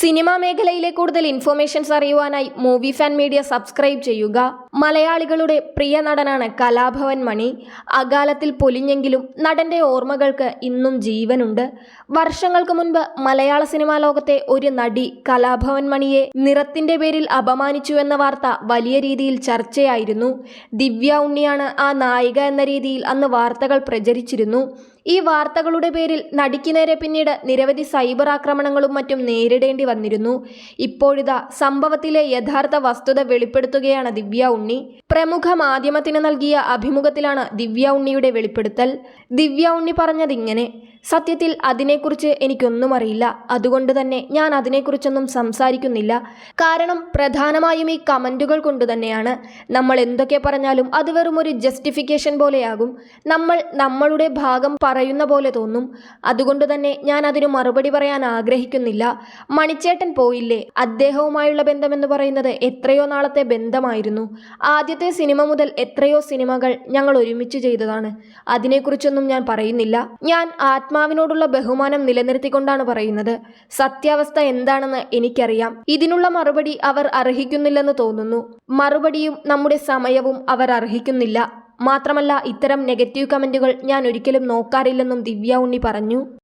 Cinema മേഖലയിലെ കൂടുതൽ informations അറിയുവാനായി മൂവി ഫാൻ മീഡിയ സബ്സ്ക്രൈബ് ചെയ്യുക. മലയാളികളുടെ പ്രിയ നടനാണ് കലാഭവൻ മണി. അകാലത്തിൽ പൊലിഞ്ഞെങ്കിലും നടന്റെ ഓർമ്മകൾക്ക് ഇന്നും ജീവനുണ്ട്. വർഷങ്ങൾക്ക് മുൻപ് മലയാള സിനിമാ ലോകത്തെ ഒരു നടി കലാഭവൻ മണിയെ നിറത്തിന്റെ പേരിൽ അപമാനിച്ചു എന്ന വാർത്ത വലിയ രീതിയിൽ ചർച്ചയായിരുന്നു. ദിവ്യ ഉണ്ണിയാണ് ആ നായിക എന്ന രീതിയിൽ അന്ന് വാർത്തകൾ പ്രചരിച്ചിരുന്നു. ഈ വാർത്തകളുടെ പേരിൽ നടിക്ക് നേരെ പിന്നീട് നിരവധി സൈബർ ആക്രമണങ്ങളും മറ്റും നേരിടേണ്ടി വന്നിരുന്നു. ഇപ്പോഴിതാ സംഭവത്തിലെ യഥാർത്ഥ വസ്തുത വെളിപ്പെടുത്തുകയാണ് ദിവ്യ ഉണ്ണി. പ്രമുഖ മാധ്യമത്തിന് നൽകിയ അഭിമുഖത്തിലാണ് ദിവ്യ ഉണ്ണിയുടെ വെളിപ്പെടുത്തൽ. ദിവ്യ ഉണ്ണി പറഞ്ഞതിങ്ങനെ സത്യത്തിൽ അതിനെക്കുറിച്ച് എനിക്കൊന്നും അറിയില്ല. അതുകൊണ്ട് തന്നെ ഞാൻ അതിനെക്കുറിച്ചൊന്നും സംസാരിക്കുന്നില്ല. കാരണം പ്രധാനമായും ഈ കമന്റുകൾ കൊണ്ട് തന്നെയാണ്. നമ്മൾ എന്തൊക്കെ പറഞ്ഞാലും അത് വെറും ഒരു ജസ്റ്റിഫിക്കേഷൻ പോലെയാകും. നമ്മൾ നമ്മളുടെ ഭാഗം പറയുന്ന പോലെ തോന്നും. അതുകൊണ്ട് തന്നെ ഞാൻ അതിന് മറുപടി പറയാൻ ആഗ്രഹിക്കുന്നില്ല. മണിച്ചേട്ടൻ പോയില്ലേ? അദ്ദേഹവുമായുള്ള ബന്ധമെന്ന് പറയുന്നത് എത്രയോ നാളത്തെ ബന്ധമായിരുന്നു. ആദ്യത്തെ സിനിമ മുതൽ എത്രയോ സിനിമകൾ ഞങ്ങൾ ഒരുമിച്ച് ചെയ്തതാണ്. അതിനെക്കുറിച്ചൊന്നും ഞാൻ പറയുന്നില്ല. ഞാൻ ആത്മാവിനോടുള്ള ബഹുമാനം നിലനിർത്തിക്കൊണ്ടാണ് പറയുന്നത്. സത്യാവസ്ഥ എന്താണെന്ന് എനിക്കറിയാം. ഇതിനുള്ള മറുപടി അവർ അർഹിക്കുന്നില്ലെന്ന് തോന്നുന്നു. മറുപടിയും നമ്മുടെ സമയവും അവർ അർഹിക്കുന്നില്ല. മാത്രമല്ല ഇത്തരം നെഗറ്റീവ് കമന്റുകൾ ഞാൻ ഒരിക്കലും നോക്കാറില്ലെന്നും ദിവ്യ ഉണ്ണി പറഞ്ഞു.